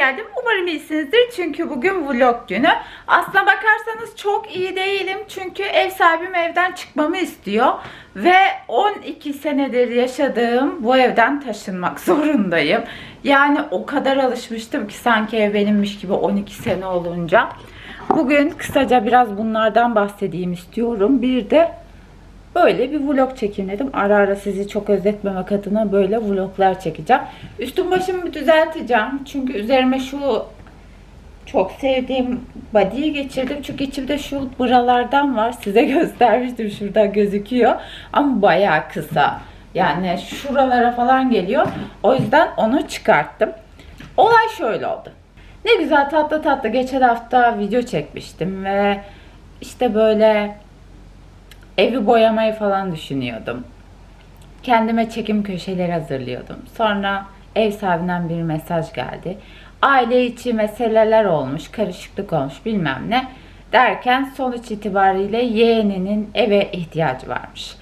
geldim. Umarım iyisinizdir çünkü bugün vlog günü. Aslına bakarsanız çok iyi değilim çünkü ev sahibim evden çıkmamı istiyor. Ve 12 senedir yaşadığım bu evden taşınmak zorundayım. Yani o kadar alışmıştım ki sanki ev benimmiş gibi 12 sene olunca. Bugün kısaca biraz bunlardan bahsedeyim istiyorum. Bir de Böyle bir vlog çekeyim dedim. Ara ara sizi çok özletmemek adına böyle vloglar çekeceğim. Üstüm başımı düzelteceğim. Çünkü üzerime şu çok sevdiğim body'yi geçirdim. Çünkü içimde şu buralardan var. Size göstermiştim. Şurada gözüküyor. Ama bayağı kısa. Yani şuralara falan geliyor. O yüzden onu çıkarttım. Olay şöyle oldu. Ne güzel tatlı tatlı geçen hafta video çekmiştim ve işte böyle evi boyamayı falan düşünüyordum. Kendime çekim köşeleri hazırlıyordum. Sonra ev sahibinden bir mesaj geldi. Aile içi meseleler olmuş, karışıklık olmuş bilmem ne. Derken sonuç itibariyle yeğeninin eve ihtiyacı varmış.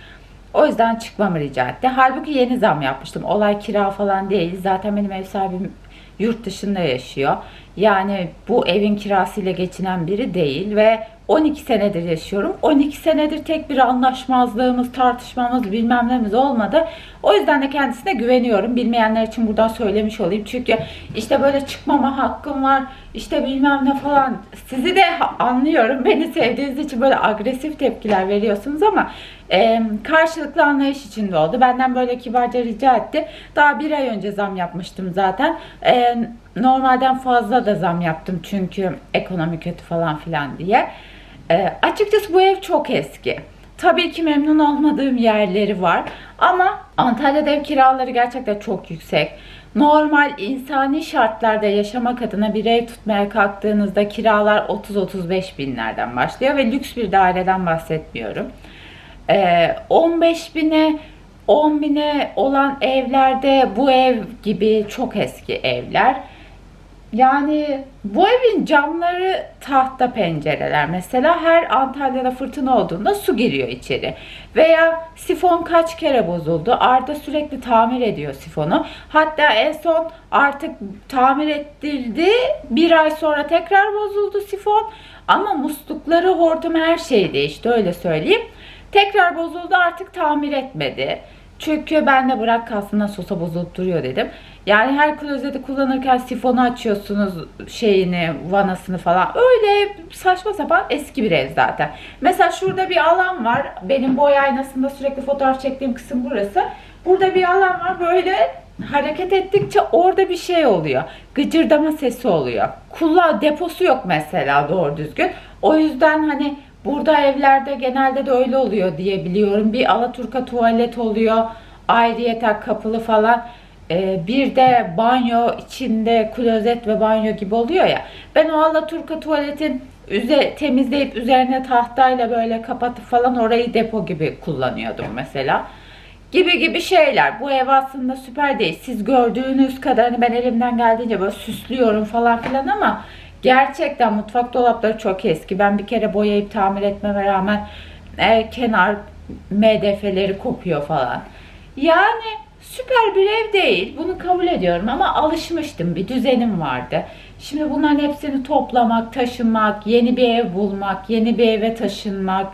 O yüzden çıkmamı rica etti. Halbuki yeni zam yapmıştım. Olay kira falan değil. Zaten benim ev sahibim yurt dışında yaşıyor. Yani bu evin kirasıyla geçinen biri değil ve 12 senedir yaşıyorum. 12 senedir tek bir anlaşmazlığımız, tartışmamız, bilmem nemiz olmadı. O yüzden de kendisine güveniyorum. Bilmeyenler için buradan söylemiş olayım. Çünkü işte böyle çıkmama hakkım var. işte bilmem ne falan. Sizi de anlıyorum. Beni sevdiğiniz için böyle agresif tepkiler veriyorsunuz ama e, karşılıklı anlayış içinde oldu. Benden böyle kibarca rica etti. Daha bir ay önce zam yapmıştım zaten. E, normalden fazla da zam yaptım çünkü ekonomi kötü falan filan diye. E, açıkçası bu ev çok eski. Tabii ki memnun olmadığım yerleri var ama Antalya'da ev kiraları gerçekten çok yüksek. Normal insani şartlarda yaşamak adına bir ev tutmaya kalktığınızda kiralar 30-35 binlerden başlıyor ve lüks bir daireden bahsetmiyorum. Ee, 15 bine 10 bine olan evlerde bu ev gibi çok eski evler. Yani bu evin camları tahta pencereler. Mesela her Antalya'da fırtına olduğunda su giriyor içeri. Veya sifon kaç kere bozuldu. Arda sürekli tamir ediyor sifonu. Hatta en son artık tamir ettirdi. Bir ay sonra tekrar bozuldu sifon. Ama muslukları, hortum her şey değişti öyle söyleyeyim. Tekrar bozuldu artık tamir etmedi. Çünkü ben de bırak kalsın nasıl olsa bozulup duruyor dedim. Yani her klozeti kullanırken sifonu açıyorsunuz şeyini, vanasını falan. Öyle saçma sapan eski bir ev zaten. Mesela şurada bir alan var. Benim boy aynasında sürekli fotoğraf çektiğim kısım burası. Burada bir alan var. Böyle hareket ettikçe orada bir şey oluyor. Gıcırdama sesi oluyor. Kullan deposu yok mesela doğru düzgün. O yüzden hani Burada evlerde genelde de öyle oluyor diye biliyorum. Bir Alaturka tuvalet oluyor. Ayrıyeten kapılı falan. Ee, bir de banyo içinde klozet ve banyo gibi oluyor ya. Ben o Alaturka tuvaletin üze, temizleyip üzerine tahtayla böyle kapatıp falan orayı depo gibi kullanıyordum mesela. Gibi gibi şeyler. Bu ev aslında süper değil. Siz gördüğünüz kadarını ben elimden geldiğince böyle süslüyorum falan filan ama Gerçekten mutfak dolapları çok eski. Ben bir kere boyayıp tamir etmeme rağmen e, kenar MDF'leri kopuyor falan. Yani süper bir ev değil. Bunu kabul ediyorum ama alışmıştım. Bir düzenim vardı. Şimdi bunların hepsini toplamak, taşınmak, yeni bir ev bulmak, yeni bir eve taşınmak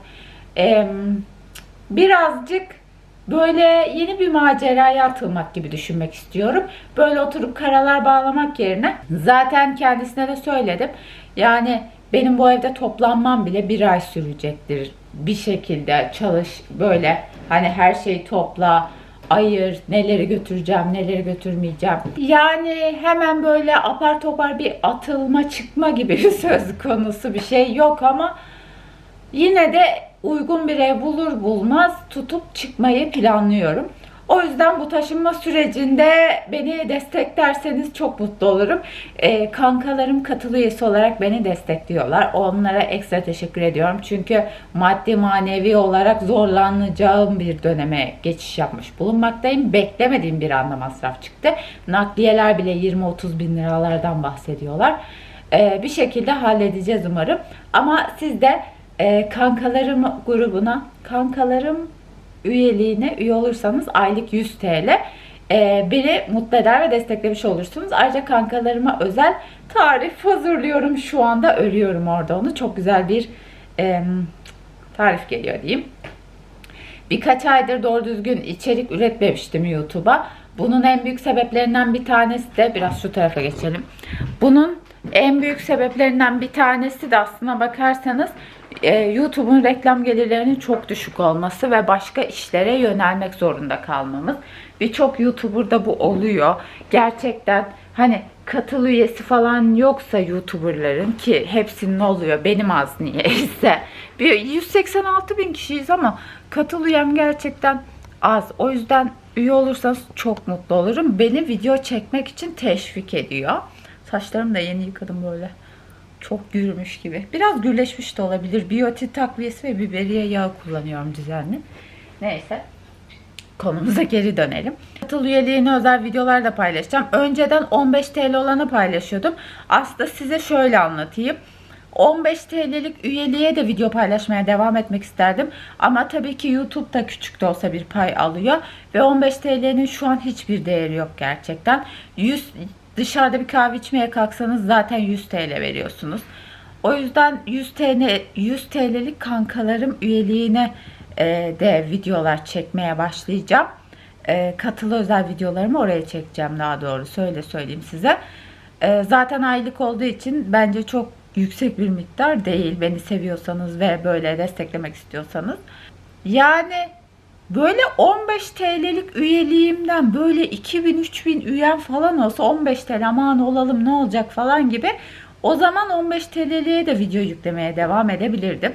birazcık böyle yeni bir maceraya atılmak gibi düşünmek istiyorum. Böyle oturup karalar bağlamak yerine zaten kendisine de söyledim. Yani benim bu evde toplanmam bile bir ay sürecektir. Bir şekilde çalış böyle hani her şeyi topla, ayır, neleri götüreceğim, neleri götürmeyeceğim. Yani hemen böyle apar topar bir atılma çıkma gibi bir söz konusu bir şey yok ama yine de uygun bir ev bulur bulmaz tutup çıkmayı planlıyorum. O yüzden bu taşınma sürecinde beni desteklerseniz çok mutlu olurum. Ee, kankalarım katılı üyesi olarak beni destekliyorlar. Onlara ekstra teşekkür ediyorum. Çünkü maddi manevi olarak zorlanacağım bir döneme geçiş yapmış bulunmaktayım. Beklemediğim bir anda masraf çıktı. Nakliyeler bile 20-30 bin liralardan bahsediyorlar. Ee, bir şekilde halledeceğiz umarım. Ama siz de e, kankalarım grubuna, kankalarım üyeliğine üye olursanız aylık 100 TL. e, beni mutlu eder ve desteklemiş olursunuz. Ayrıca kankalarıma özel tarif hazırlıyorum. Şu anda örüyorum orada onu. Çok güzel bir e, tarif geliyor diyeyim. Birkaç aydır doğru düzgün içerik üretmemiştim YouTube'a. Bunun en büyük sebeplerinden bir tanesi de biraz şu tarafa geçelim. Bunun en büyük sebeplerinden bir tanesi de aslına bakarsanız e, YouTube'un reklam gelirlerinin çok düşük olması ve başka işlere yönelmek zorunda kalmamız. Birçok YouTuber'da bu oluyor. Gerçekten hani katıl üyesi falan yoksa YouTuber'ların ki hepsinin oluyor benim az niyeyse. Bir 186 bin kişiyiz ama katıl üyem gerçekten az. O yüzden üye olursanız çok mutlu olurum. Beni video çekmek için teşvik ediyor. Saçlarımı da yeni yıkadım böyle. Çok gürmüş gibi. Biraz gürleşmiş de olabilir. Biyotin takviyesi ve biberiye yağı kullanıyorum düzenli. Neyse. Konumuza geri dönelim. Katıl üyeliğine özel videolar da paylaşacağım. Önceden 15 TL olanı paylaşıyordum. Aslında size şöyle anlatayım. 15 TL'lik üyeliğe de video paylaşmaya devam etmek isterdim. Ama tabii ki YouTube da küçük de olsa bir pay alıyor. Ve 15 TL'nin şu an hiçbir değeri yok gerçekten. 100 dışarıda bir kahve içmeye kalksanız zaten 100 TL veriyorsunuz. O yüzden 100 TL 100 TL'lik kankalarım üyeliğine e, de videolar çekmeye başlayacağım. E, katılı özel videolarımı oraya çekeceğim daha doğrusu öyle söyleyeyim size. E, zaten aylık olduğu için bence çok yüksek bir miktar değil. Beni seviyorsanız ve böyle desteklemek istiyorsanız. Yani böyle 15 TL'lik üyeliğimden böyle 2000-3000 üyem falan olsa 15 TL aman olalım ne olacak falan gibi o zaman 15 TL'liye de video yüklemeye devam edebilirdim.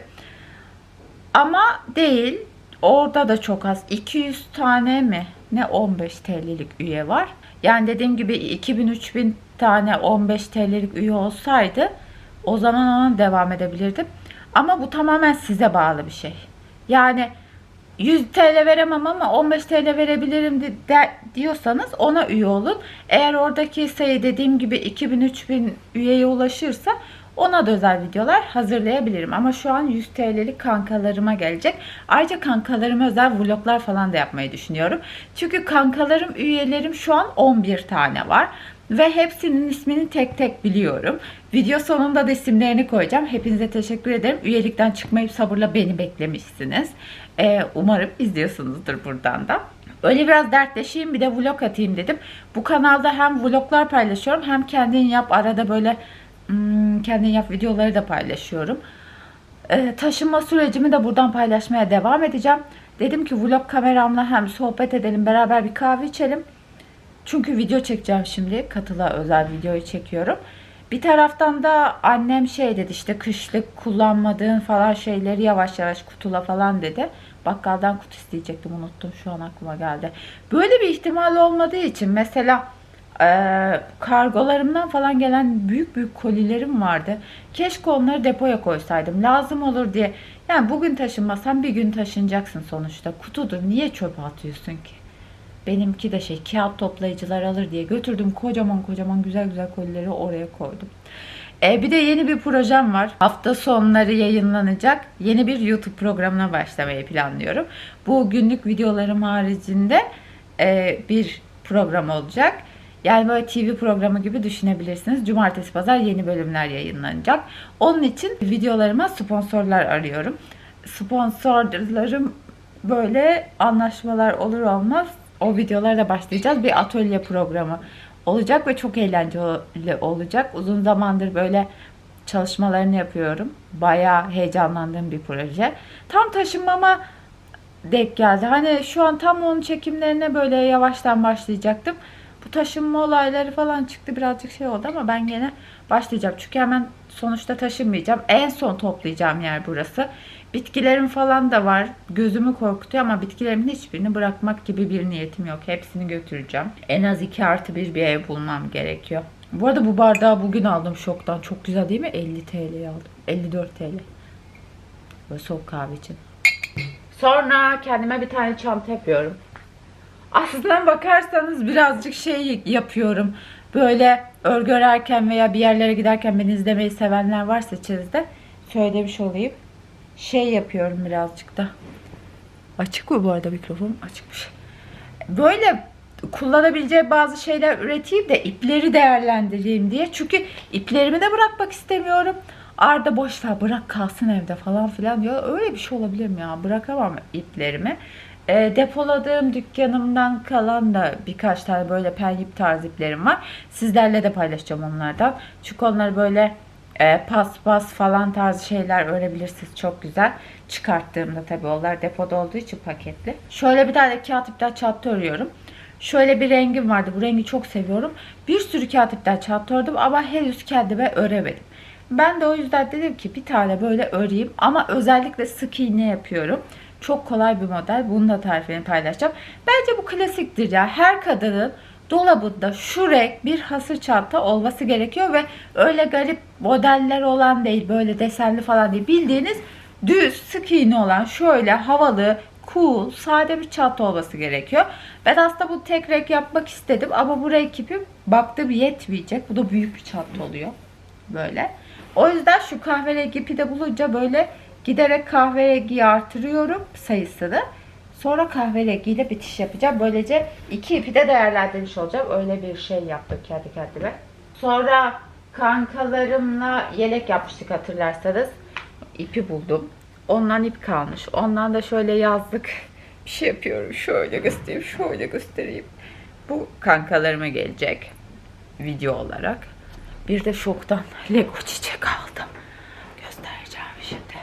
Ama değil. Orada da çok az. 200 tane mi? Ne 15 TL'lik üye var. Yani dediğim gibi 2000-3000 tane 15 TL'lik üye olsaydı o zaman ona devam edebilirdim. Ama bu tamamen size bağlı bir şey. Yani 100 TL veremem ama 15 TL verebilirim de, de- diyorsanız ona üye olun. Eğer oradaki sayı dediğim gibi 2000-3000 üyeye ulaşırsa ona da özel videolar hazırlayabilirim. Ama şu an 100 TL'lik kankalarıma gelecek. Ayrıca kankalarıma özel vloglar falan da yapmayı düşünüyorum. Çünkü kankalarım, üyelerim şu an 11 tane var. Ve hepsinin ismini tek tek biliyorum. Video sonunda da isimlerini koyacağım. Hepinize teşekkür ederim. Üyelikten çıkmayıp sabırla beni beklemişsiniz. Ee, umarım izliyorsunuzdur buradan da. Öyle biraz dertleşeyim bir de vlog atayım dedim. Bu kanalda hem vloglar paylaşıyorum hem kendin yap arada böyle hmm, kendin yap videoları da paylaşıyorum. Ee, taşınma sürecimi de buradan paylaşmaya devam edeceğim. Dedim ki vlog kameramla hem sohbet edelim beraber bir kahve içelim. Çünkü video çekeceğim şimdi. Katıla özel videoyu çekiyorum. Bir taraftan da annem şey dedi işte kışlık kullanmadığın falan şeyleri yavaş yavaş kutula falan dedi. Bakkaldan kutu isteyecektim unuttum şu an aklıma geldi. Böyle bir ihtimal olmadığı için mesela eee, kargolarımdan falan gelen büyük büyük kolilerim vardı. Keşke onları depoya koysaydım. Lazım olur diye. Yani bugün taşınmasan bir gün taşınacaksın sonuçta. Kutudur. Niye çöpe atıyorsun ki? Benimki de şey kağıt toplayıcılar alır diye götürdüm kocaman kocaman güzel güzel kolileri oraya koydum. E, bir de yeni bir projem var. Hafta sonları yayınlanacak yeni bir YouTube programına başlamayı planlıyorum. Bu günlük videolarım haricinde e, bir program olacak. Yani böyle TV programı gibi düşünebilirsiniz. Cumartesi pazar yeni bölümler yayınlanacak. Onun için videolarıma sponsorlar arıyorum. Sponsorlarım böyle anlaşmalar olur olmaz o videolara başlayacağız. Bir atölye programı olacak ve çok eğlenceli olacak. Uzun zamandır böyle çalışmalarını yapıyorum. Bayağı heyecanlandığım bir proje. Tam taşınmama denk geldi. Hani şu an tam onun çekimlerine böyle yavaştan başlayacaktım. Bu taşınma olayları falan çıktı birazcık şey oldu ama ben gene başlayacağım. Çünkü hemen sonuçta taşınmayacağım. En son toplayacağım yer burası. Bitkilerim falan da var. Gözümü korkutuyor ama bitkilerimin hiçbirini bırakmak gibi bir niyetim yok. Hepsini götüreceğim. En az 2 artı bir bir ev bulmam gerekiyor. Bu arada bu bardağı bugün aldım şoktan. Çok güzel değil mi? 50 TL'ye aldım. 54 TL. Böyle soğuk kahve için. Sonra kendime bir tane çanta yapıyorum. Aslına bakarsanız birazcık şey yapıyorum. Böyle örgü örerken veya bir yerlere giderken beni izlemeyi sevenler varsa içinizde söylemiş olayım. Şey yapıyorum birazcık da. Açık mı bu arada mikrofon? Açıkmış. Böyle kullanabileceği bazı şeyler üreteyim de ipleri değerlendireyim diye. Çünkü iplerimi de bırakmak istemiyorum. Arda boş ver bırak kalsın evde falan filan diyor. Öyle bir şey olabilir mi ya? Bırakamam iplerimi. E, depoladığım dükkanımdan kalan da birkaç tane böyle pen ip tarzı iplerim var. Sizlerle de paylaşacağım onlardan. Çünkü onları böyle e, paspas falan tarzı şeyler örebilirsiniz. Çok güzel. Çıkarttığımda tabii onlar depoda olduğu için paketli. Şöyle bir tane kağıt ipten çattı örüyorum. Şöyle bir rengim vardı. Bu rengi çok seviyorum. Bir sürü kağıt ipten çattı ördüm ama henüz kendime öremedim. Ben de o yüzden dedim ki bir tane böyle öreyim ama özellikle sık iğne yapıyorum. Çok kolay bir model. Bunun da tarifini paylaşacağım. Bence bu klasiktir ya. Her kadının dolabında şu renk bir hasır çanta olması gerekiyor ve öyle garip modeller olan değil, böyle desenli falan değil. Bildiğiniz düz, sık iğne olan şöyle havalı, cool, sade bir çanta olması gerekiyor. Ben aslında bu tek renk yapmak istedim ama bu renk ipim baktım yetmeyecek. Bu da büyük bir çanta oluyor. Böyle. O yüzden şu kahverengi ipi de bulunca böyle giderek kahverengiyi artırıyorum sayısını. Sonra kahverengiyle bitiş yapacağım. Böylece iki ipi de değerlendirmiş olacağım. Öyle bir şey yaptım kendi kendime. Sonra kankalarımla yelek yapmıştık hatırlarsanız. İpi buldum. Ondan ip kalmış. Ondan da şöyle yazlık bir şey yapıyorum. Şöyle göstereyim, şöyle göstereyim. Bu kankalarıma gelecek video olarak. Bir de şoktan Lego çiçek aldım. Göstereceğim şimdi.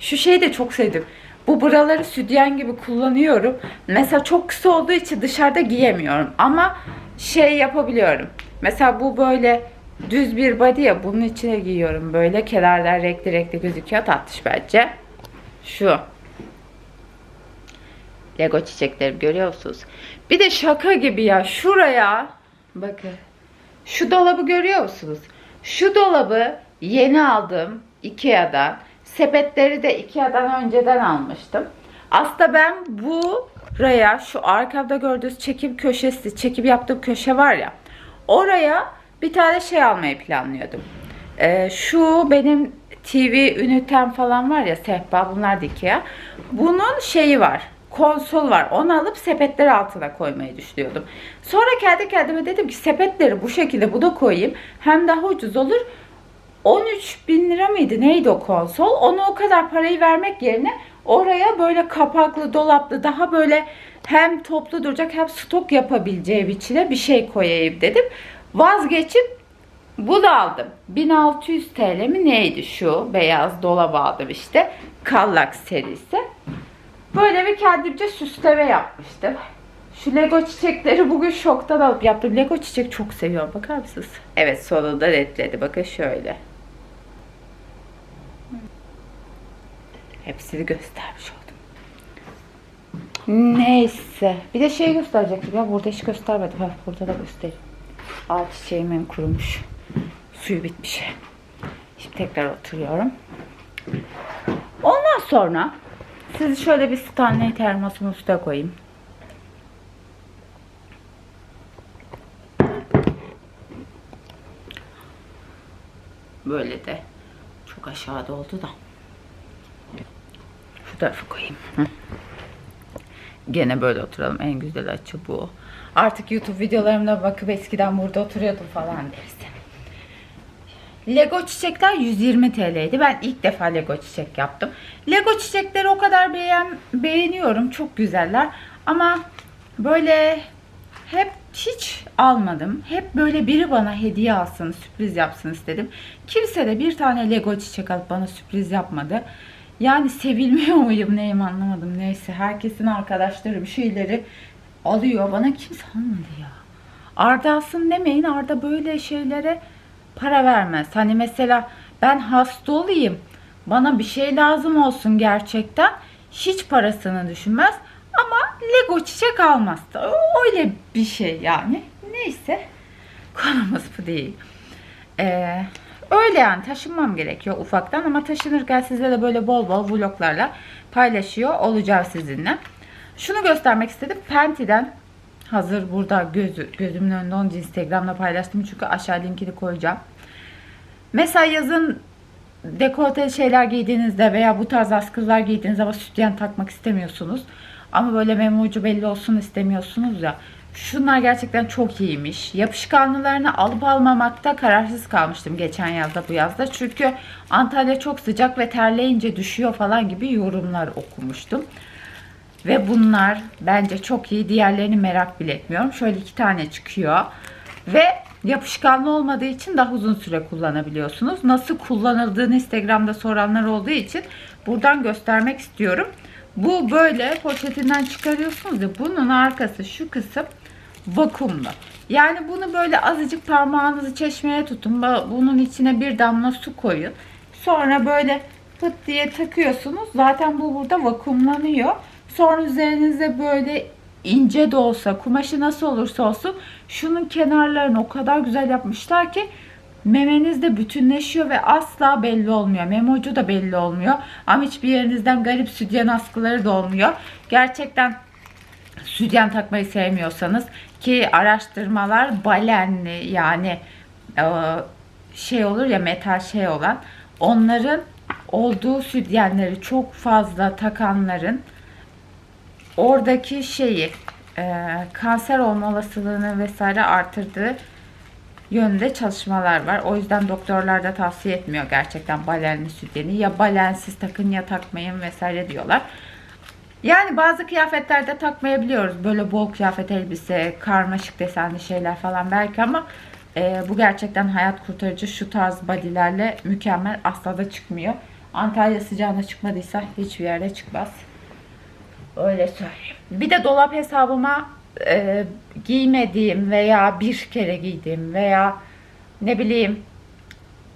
Şu şeyi de çok sevdim. Bu buraları sütyen gibi kullanıyorum. Mesela çok kısa olduğu için dışarıda giyemiyorum. Ama şey yapabiliyorum. Mesela bu böyle düz bir body ya bunun içine giyiyorum. Böyle kenarlar renkli renkli gözüküyor. Tatlış bence. Şu. Lego çiçekleri görüyor musunuz? Bir de şaka gibi ya. Şuraya bakın. Şu dolabı görüyor musunuz? Şu dolabı yeni aldım Ikea'dan. Sepetleri de Ikea'dan önceden almıştım. Aslında ben buraya şu arkamda gördüğünüz çekim köşesi, çekim yaptığım köşe var ya. Oraya bir tane şey almayı planlıyordum. Ee, şu benim TV ünitem falan var ya sehpa bunlar da Ikea. Bunun şeyi var konsol var. Onu alıp sepetler altına koymayı düşünüyordum. Sonra kendi kendime dedim ki sepetleri bu şekilde bu da koyayım. Hem daha ucuz olur. 13 bin lira mıydı neydi o konsol? Ona o kadar parayı vermek yerine oraya böyle kapaklı dolaplı daha böyle hem toplu duracak hem stok yapabileceği içine bir şey koyayım dedim. Vazgeçip bunu aldım. 1600 TL mi neydi şu beyaz dolap aldım işte. Kallak serisi. Böyle bir kendimce süsleme yapmıştım. Şu Lego çiçekleri bugün şoktan alıp yaptım. Lego çiçek çok seviyorum. Bakar mısınız? Evet sonunda netledi. Bakın şöyle. Hepsini göstermiş oldum. Neyse. Bir de şey gösterecektim ya. Burada hiç göstermedim. Ha, burada da göstereyim. Aa çiçeğim hem kurumuş. Suyu bitmiş. Şimdi tekrar oturuyorum. Ondan sonra sizi şöyle bir Stanley termosumun üstüne koyayım. Böyle de çok aşağıda oldu da. Şu tarafa koyayım. Gene böyle oturalım. En güzel açı bu. Artık YouTube videolarımda bakıp eskiden burada oturuyordum falan dersin. Lego çiçekler 120 TL'ydi. Ben ilk defa Lego çiçek yaptım. Lego çiçekleri o kadar beğen, beğeniyorum. Çok güzeller. Ama böyle hep hiç almadım. Hep böyle biri bana hediye alsın, sürpriz yapsın istedim. Kimse de bir tane Lego çiçek alıp bana sürpriz yapmadı. Yani sevilmiyor muyum neyim anlamadım. Neyse herkesin arkadaşları bir şeyleri alıyor. Bana kimse almadı ya. Arda alsın demeyin. Arda böyle şeylere para vermez. Hani mesela ben hasta olayım. Bana bir şey lazım olsun gerçekten. Hiç parasını düşünmez. Ama Lego çiçek almaz. da. Öyle bir şey yani. Neyse. Konumuz bu değil. Ee, öyle yani taşınmam gerekiyor ufaktan ama taşınırken size de böyle bol bol vloglarla paylaşıyor olacağım sizinle. Şunu göstermek istedim. Penti'den hazır burada gözü, gözümün önünde onu Instagram'da paylaştım çünkü aşağı linkini koyacağım. Mesela yazın dekolte şeyler giydiğinizde veya bu tarz askılar giydiğinizde ama sütyen takmak istemiyorsunuz. Ama böyle meme ucu belli olsun istemiyorsunuz ya. Şunlar gerçekten çok iyiymiş. Yapışkanlılarını alıp almamakta kararsız kalmıştım geçen yazda bu yazda. Çünkü Antalya çok sıcak ve terleyince düşüyor falan gibi yorumlar okumuştum. Ve bunlar bence çok iyi. Diğerlerini merak bile etmiyorum. Şöyle iki tane çıkıyor. Ve yapışkanlı olmadığı için daha uzun süre kullanabiliyorsunuz. Nasıl kullanıldığını Instagram'da soranlar olduğu için buradan göstermek istiyorum. Bu böyle poşetinden çıkarıyorsunuz ya bunun arkası şu kısım vakumlu. Yani bunu böyle azıcık parmağınızı çeşmeye tutun. Bu- Bunun içine bir damla su koyun. Sonra böyle pıt diye takıyorsunuz. Zaten bu burada vakumlanıyor. Sonra üzerinize böyle ince de olsa, kumaşı nasıl olursa olsun şunun kenarlarını o kadar güzel yapmışlar ki memeniz de bütünleşiyor ve asla belli olmuyor. Meme ucu da belli olmuyor. Ama hiçbir yerinizden garip sütyen askıları da olmuyor. Gerçekten sütyen takmayı sevmiyorsanız ki araştırmalar balenli yani e, şey olur ya metal şey olan onların olduğu sütyenleri çok fazla takanların oradaki şeyi e, kanser olma olasılığını vesaire artırdığı yönünde çalışmalar var. O yüzden doktorlar da tavsiye etmiyor gerçekten balenli sütyeni. Ya balensiz takın ya takmayın vesaire diyorlar. Yani bazı kıyafetlerde takmayabiliyoruz. Böyle bol kıyafet elbise, karmaşık desenli şeyler falan belki ama e, bu gerçekten hayat kurtarıcı. Şu tarz bodylerle mükemmel. Asla da çıkmıyor. Antalya sıcağına çıkmadıysa hiçbir yerde çıkmaz. Öyle söyleyeyim. Bir de dolap hesabıma e, giymediğim veya bir kere giydiğim veya ne bileyim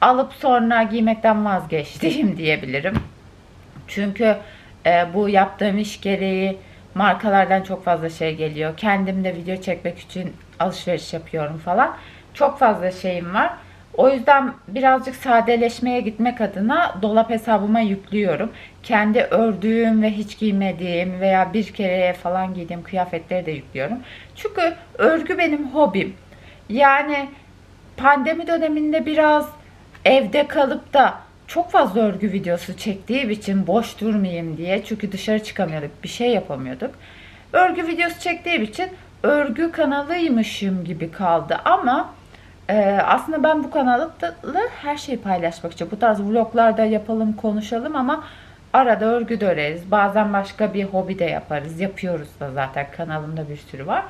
alıp sonra giymekten vazgeçtiğim diyebilirim. Çünkü e, bu yaptığım iş gereği markalardan çok fazla şey geliyor. Kendim de video çekmek için alışveriş yapıyorum falan. Çok fazla şeyim var. O yüzden birazcık sadeleşmeye gitmek adına dolap hesabıma yüklüyorum. Kendi ördüğüm ve hiç giymediğim veya bir kereye falan giydiğim kıyafetleri de yüklüyorum. Çünkü örgü benim hobim. Yani pandemi döneminde biraz evde kalıp da çok fazla örgü videosu çektiğim için boş durmayayım diye çünkü dışarı çıkamıyorduk, bir şey yapamıyorduk. Örgü videosu çektiğim için örgü kanalıymışım gibi kaldı ama e, aslında ben bu kanalı her şeyi paylaşmak için bu tarz vloglarda yapalım, konuşalım ama arada örgü de. Bazen başka bir hobi de yaparız. Yapıyoruz da zaten kanalımda bir sürü var.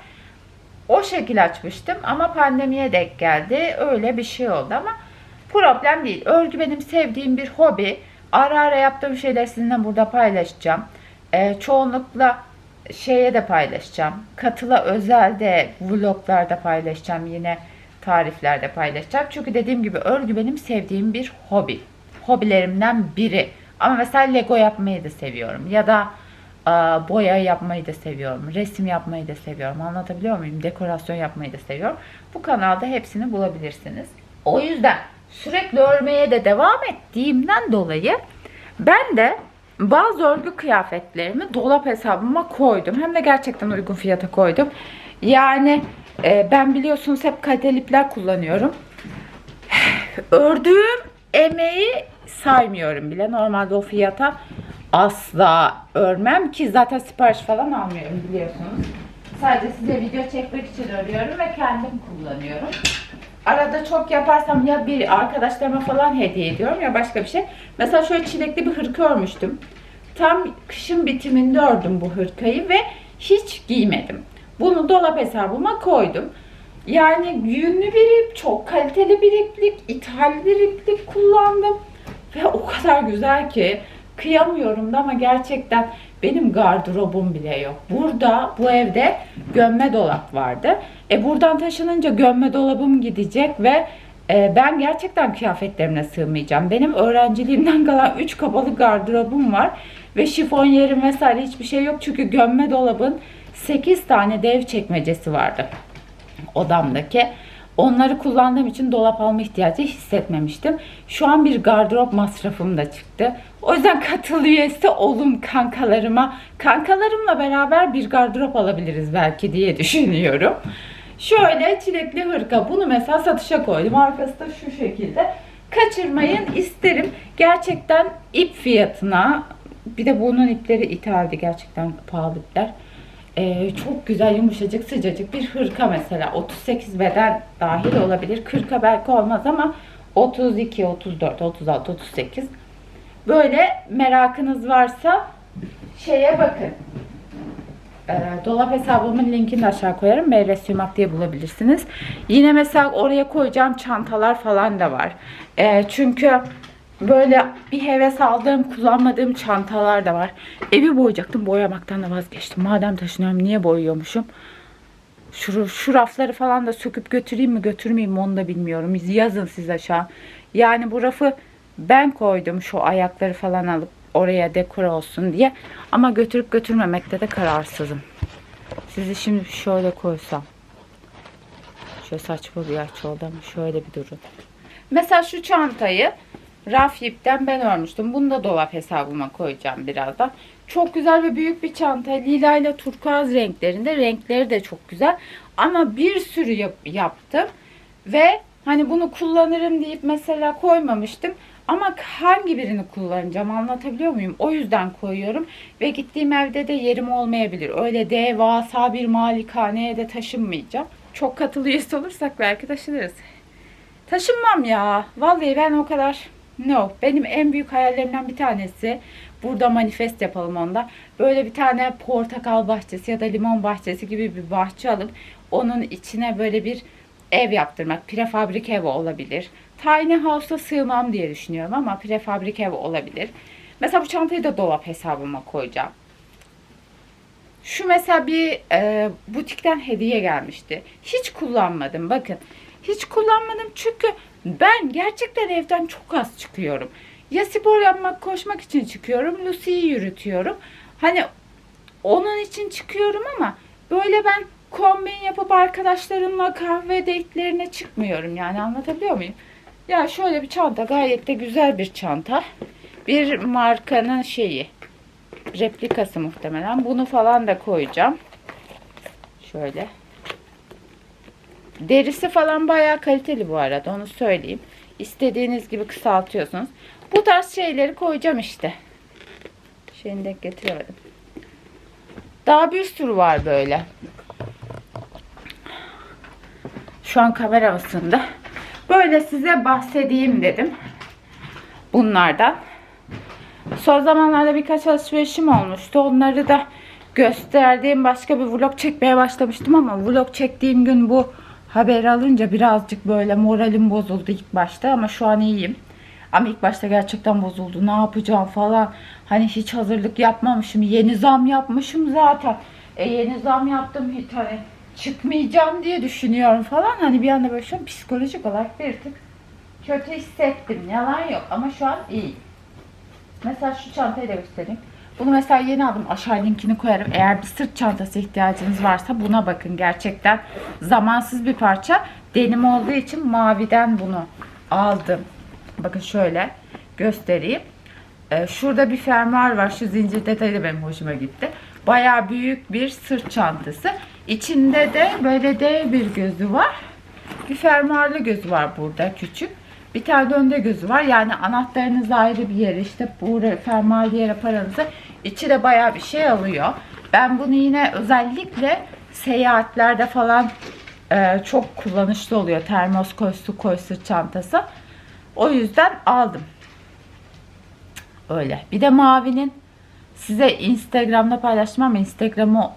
O şekil açmıştım ama pandemiye denk geldi. Öyle bir şey oldu ama problem değil. Örgü benim sevdiğim bir hobi. Ara ara yaptığım şeyler sizinle burada paylaşacağım. Ee, çoğunlukla şeye de paylaşacağım. Katıla özel de vloglarda paylaşacağım. Yine tariflerde paylaşacağım. Çünkü dediğim gibi örgü benim sevdiğim bir hobi. Hobilerimden biri. Ama mesela Lego yapmayı da seviyorum. Ya da Aa, boya yapmayı da seviyorum. Resim yapmayı da seviyorum. Anlatabiliyor muyum? Dekorasyon yapmayı da seviyorum. Bu kanalda hepsini bulabilirsiniz. O yüzden sürekli örmeye de devam ettiğimden dolayı ben de bazı örgü kıyafetlerimi dolap hesabıma koydum. Hem de gerçekten uygun fiyata koydum. Yani e, ben biliyorsunuz hep kaliteli ipler kullanıyorum. Ördüğüm emeği saymıyorum bile. Normalde o fiyata asla örmem ki zaten sipariş falan almıyorum biliyorsunuz. Sadece size video çekmek için örüyorum ve kendim kullanıyorum. Arada çok yaparsam ya bir arkadaşlarıma falan hediye ediyorum ya başka bir şey. Mesela şöyle çilekli bir hırka örmüştüm. Tam kışın bitiminde ördüm bu hırkayı ve hiç giymedim. Bunu dolap hesabıma koydum. Yani yünlü bir ip, çok kaliteli bir iplik, ithal bir iplik kullandım. Ve o kadar güzel ki kıyamıyorum da ama gerçekten benim gardırobum bile yok. Burada bu evde gömme dolap vardı. E buradan taşınınca gömme dolabım gidecek ve e, ben gerçekten kıyafetlerimle sığmayacağım. Benim öğrenciliğimden kalan 3 kapalı gardırobum var ve şifon yerim vesaire hiçbir şey yok. Çünkü gömme dolabın 8 tane dev çekmecesi vardı odamdaki. Onları kullandığım için dolap alma ihtiyacı hissetmemiştim. Şu an bir gardırop masrafım da çıktı. O yüzden katıl üyesi olun kankalarıma. Kankalarımla beraber bir gardırop alabiliriz belki diye düşünüyorum. Şöyle çilekli hırka. Bunu mesela satışa koydum. Arkası da şu şekilde. Kaçırmayın isterim. Gerçekten ip fiyatına bir de bunun ipleri ithaldi. Gerçekten pahalı ipler. Ee, çok güzel yumuşacık sıcacık bir hırka mesela 38 beden dahil olabilir 40'a belki olmaz ama 32 34 36 38 böyle merakınız varsa şeye bakın ee, dolap hesabımın linkini de aşağı koyarım. Meyve Suymak diye bulabilirsiniz. Yine mesela oraya koyacağım çantalar falan da var. Ee, çünkü böyle bir heves aldığım, kullanmadığım çantalar da var. Evi boyayacaktım. Boyamaktan da vazgeçtim. Madem taşınıyorum niye boyuyormuşum? Şu, şu rafları falan da söküp götüreyim mi götürmeyeyim mi onu da bilmiyorum. Yazın siz aşağı. Yani bu rafı ben koydum şu ayakları falan alıp oraya dekor olsun diye. Ama götürüp götürmemekte de kararsızım. Sizi şimdi şöyle koysam. Şöyle saçma bir açı oldu ama şöyle bir durun. Mesela şu çantayı raf ipten ben örmüştüm. Bunu da dolap hesabıma koyacağım birazdan. Çok güzel ve büyük bir çanta. Lila ile turkuaz renklerinde. Renkleri de çok güzel. Ama bir sürü yap- yaptım. Ve hani bunu kullanırım deyip mesela koymamıştım. Ama hangi birini kullanacağım anlatabiliyor muyum? O yüzden koyuyorum. Ve gittiğim evde de yerim olmayabilir. Öyle devasa bir malikaneye de taşınmayacağım. Çok katılı üyesi olursak belki taşınırız. Taşınmam ya. Vallahi ben o kadar no. Benim en büyük hayallerimden bir tanesi burada manifest yapalım onda. Böyle bir tane portakal bahçesi ya da limon bahçesi gibi bir bahçe alıp onun içine böyle bir ev yaptırmak. Prefabrik ev olabilir. Tiny house'a sığmam diye düşünüyorum ama prefabrik ev olabilir. Mesela bu çantayı da dolap hesabıma koyacağım. Şu mesela bir e, butikten hediye gelmişti. Hiç kullanmadım bakın. Hiç kullanmadım çünkü ben gerçekten evden çok az çıkıyorum. Ya spor yapmak, koşmak için çıkıyorum. Lucy'yi yürütüyorum. Hani onun için çıkıyorum ama böyle ben kombin yapıp arkadaşlarımla kahve date'lerine çıkmıyorum yani anlatabiliyor muyum? Ya şöyle bir çanta gayet de güzel bir çanta. Bir markanın şeyi replikası muhtemelen. Bunu falan da koyacağım. Şöyle. Derisi falan bayağı kaliteli bu arada onu söyleyeyim. İstediğiniz gibi kısaltıyorsunuz. Bu tarz şeyleri koyacağım işte. Şeyini denk getiremedim. Daha bir sürü var böyle. Şu an kamera ısındı. Böyle size bahsedeyim dedim. Bunlardan. Son zamanlarda birkaç alışverişim olmuştu. Onları da gösterdiğim başka bir vlog çekmeye başlamıştım ama vlog çektiğim gün bu haberi alınca birazcık böyle moralim bozuldu ilk başta ama şu an iyiyim. Ama ilk başta gerçekten bozuldu. Ne yapacağım falan. Hani hiç hazırlık yapmamışım. Yeni zam yapmışım zaten. E yeni zam yaptım hiç hani çıkmayacağım diye düşünüyorum falan. Hani bir anda böyle şu an psikolojik olarak bir tık kötü hissettim. Yalan yok ama şu an iyi. Mesela şu çantayı da göstereyim. Bunu mesela yeni aldım. Aşağı linkini koyarım. Eğer bir sırt çantası ihtiyacınız varsa buna bakın. Gerçekten zamansız bir parça. Denim olduğu için maviden bunu aldım. Bakın şöyle göstereyim. Ee, şurada bir fermuar var. Şu zincir detayı da benim hoşuma gitti. Baya büyük bir sırt çantası. İçinde de böyle dev bir gözü var. Bir fermuarlı gözü var burada küçük. Bir tane de önde gözü var. Yani anahtarınız ayrı bir yere işte bu fermuarlı yere paranızı içi de baya bir şey alıyor. Ben bunu yine özellikle seyahatlerde falan e, çok kullanışlı oluyor. Termos koy, su koy, sırt çantası. O yüzden aldım. Öyle. Bir de mavinin size Instagram'da paylaştım ama Instagram'ı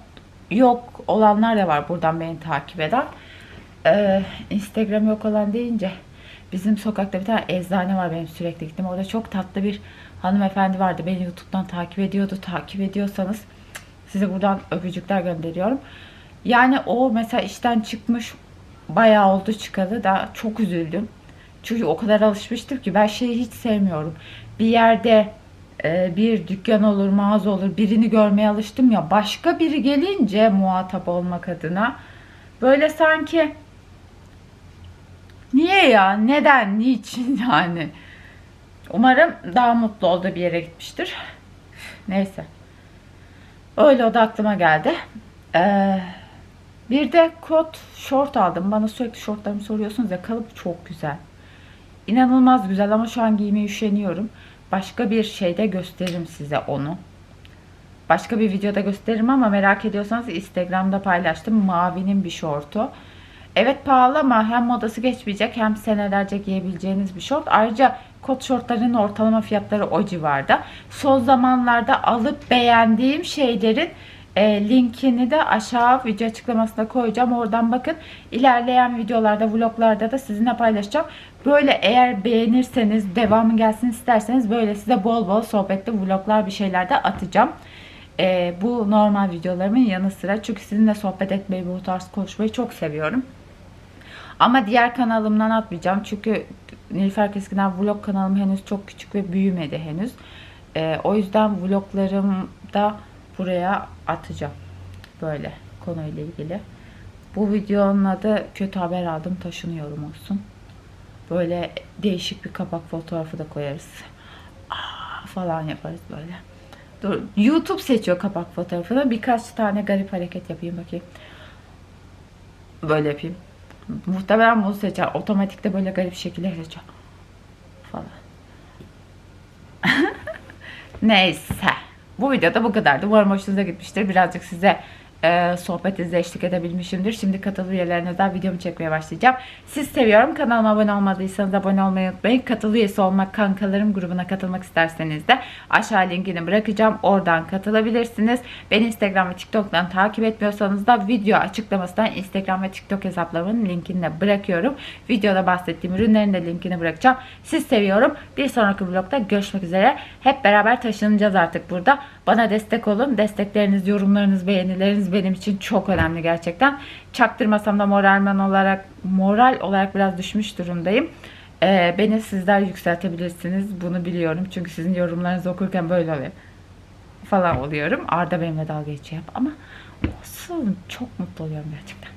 yok olanlar da var buradan beni takip eden. Ee, Instagram yok olan deyince bizim sokakta bir tane eczane var benim sürekli gittim. Orada çok tatlı bir hanımefendi vardı. Beni YouTube'dan takip ediyordu. Takip ediyorsanız size buradan öpücükler gönderiyorum. Yani o mesela işten çıkmış bayağı oldu çıkalı da çok üzüldüm. Çünkü o kadar alışmıştım ki ben şeyi hiç sevmiyorum. Bir yerde bir dükkan olur, mağaza olur birini görmeye alıştım ya. Başka biri gelince muhatap olmak adına böyle sanki niye ya, neden, niçin yani. Umarım daha mutlu olduğu bir yere gitmiştir. Neyse. Öyle o da aklıma geldi. Ee, bir de kot şort aldım. Bana sürekli şortlarımı soruyorsunuz ya kalıp çok güzel. İnanılmaz güzel ama şu an giymeye üşeniyorum. Başka bir şeyde gösteririm size onu. Başka bir videoda gösteririm ama merak ediyorsanız Instagram'da paylaştım. Mavinin bir şortu. Evet pahalı ama hem modası geçmeyecek hem senelerce giyebileceğiniz bir şort. Ayrıca kot şortların ortalama fiyatları o civarda. Son zamanlarda alıp beğendiğim şeylerin e, linkini de aşağı video açıklamasına koyacağım. Oradan bakın. İlerleyen videolarda, vloglarda da sizinle paylaşacağım. Böyle eğer beğenirseniz, devamı gelsin isterseniz böyle size bol bol sohbetli vloglar bir şeyler de atacağım. E, bu normal videolarımın yanı sıra. Çünkü sizinle sohbet etmeyi, bu tarz konuşmayı çok seviyorum. Ama diğer kanalımdan atmayacağım. Çünkü Nilüfer Keskinler vlog kanalım henüz çok küçük ve büyümedi henüz. Ee, o yüzden vloglarımı da buraya atacağım. Böyle konuyla ilgili. Bu videonun adı kötü haber aldım taşınıyorum olsun. Böyle değişik bir kapak fotoğrafı da koyarız. Aa, falan yaparız böyle. Dur, YouTube seçiyor kapak fotoğrafını. Birkaç tane garip hareket yapayım bakayım. Böyle yapayım. Muhtemelen bunu seçer. Otomatikte böyle garip şekilde seçer. Falan. Neyse. Bu videoda bu kadardı. Umarım hoşunuza gitmiştir. Birazcık size e, sohbetinizde eşlik edebilmişimdir. Şimdi katıl üyelerinizden videomu çekmeye başlayacağım. Siz seviyorum. Kanalıma abone olmadıysanız abone olmayı unutmayın. Katıl üyesi olmak, kankalarım grubuna katılmak isterseniz de aşağı linkini bırakacağım. Oradan katılabilirsiniz. Beni Instagram ve TikTok'tan takip etmiyorsanız da video açıklamasından Instagram ve TikTok hesaplarımın linkini de bırakıyorum. Videoda bahsettiğim ürünlerin de linkini bırakacağım. Siz seviyorum. Bir sonraki vlogda görüşmek üzere. Hep beraber taşınacağız artık burada. Bana destek olun. Destekleriniz, yorumlarınız, beğenileriniz benim için çok önemli gerçekten. Çaktırmasam da moralmen olarak moral olarak biraz düşmüş durumdayım. Ee, beni sizler yükseltebilirsiniz. Bunu biliyorum. Çünkü sizin yorumlarınızı okurken böyle oluyor. Falan oluyorum. Arda benimle dalga geçiyor ama olsun. Çok mutlu oluyorum gerçekten.